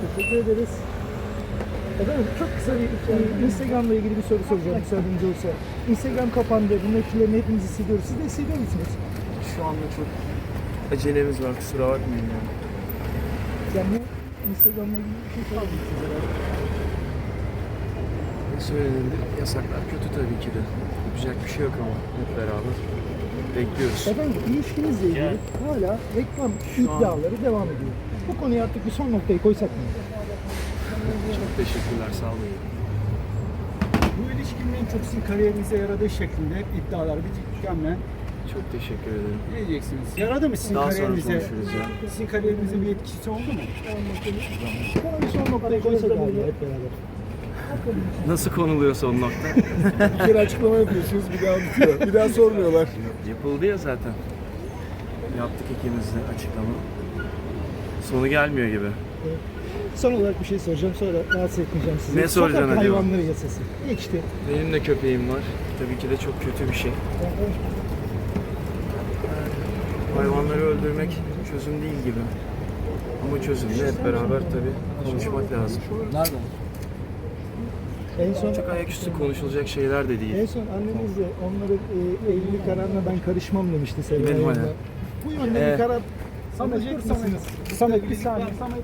Teşekkür ederiz. Efendim çok kısa bir e, Instagram'la ilgili bir soru soracağım müsaadeniz olursa. Instagram kapandı. Bunun etkilerini hepimiz hissediyoruz. Siz de hissediyor musunuz? Şu anda çok acelemiz var kusura bakmayın yani. Yani Instagram'la ilgili bir şey sorabilir misiniz? Ne söylenebilir? Yasaklar kötü tabii ki de. Yapacak bir şey yok ama hep beraber. Bekliyoruz. Efendim ilişkinizle ilgili hala reklam Şu an- iddiaları devam ediyor. Bu konuya artık bir son noktayı koysak mı? Çok teşekkürler sağ olun. Bu ilişkinin en çok sizin kariyerinize yaradığı şeklinde hep iddialar bir tükenmeyen. Çok teşekkür ederim. Ne diyeceksiniz? Yaradı mı sizin Daha sonra kariyerinize? konuşuruz ya. Sizin kariyerinize bir etkisi oldu mu? Bir son noktayı koysak abi hep beraber. Nasıl konuluyor son nokta? Bir kere açıklama yapıyorsunuz bir daha bitiyor. Bir daha sormuyorlar. Yapıldı ya zaten. Yaptık ikimiz de açıklama. Sonu gelmiyor gibi. Son olarak bir şey soracağım sonra rahatsız etmeyeceğim sizi. Ne soracaksın Sokak acaba? hayvanları yasası. Geçti. Benim de köpeğim var. Tabii ki de çok kötü bir şey. Hayvanları öldürmek çözüm değil gibi. Ama çözüm de hep beraber tabii konuşmak lazım. En son Çok ayaküstü konuşulacak şeyler de değil. En son anneniz de onların e, evlilik kararına ben karışmam demişti Benim annem. Bu yönde Ee, bir karar Samet alacak dur Samet. mısınız? Samet bir saniye Samet.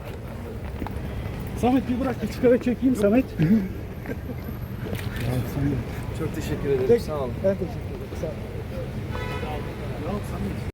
Samet bir bırak bir çıkara çekeyim Samet. Çok teşekkür ederim. Sağ olun. Ben teşekkür ederim. Sağ olun.